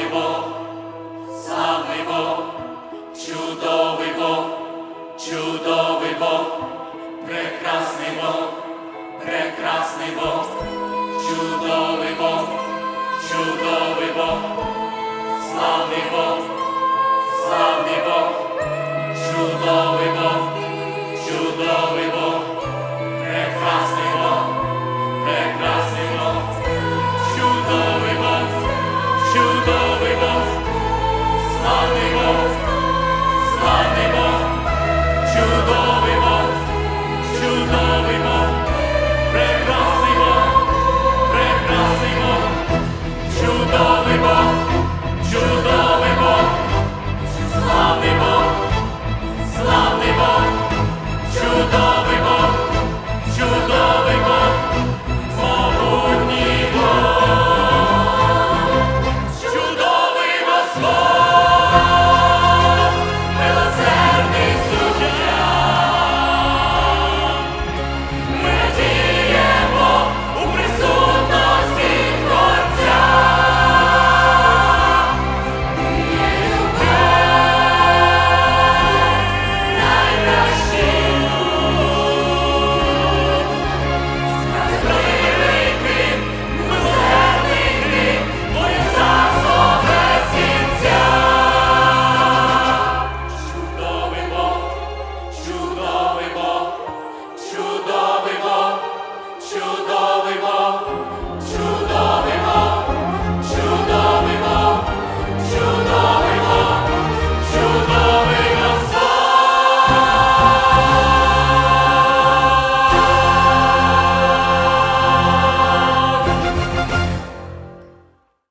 Славний Бог, славний Бог, чудовий Бог, чудовий Бог, прекрасний Бог, прекрасний Бог, чудовий Бог, чудовий Бог, славний Бог, славний Бог, чудовий Бог.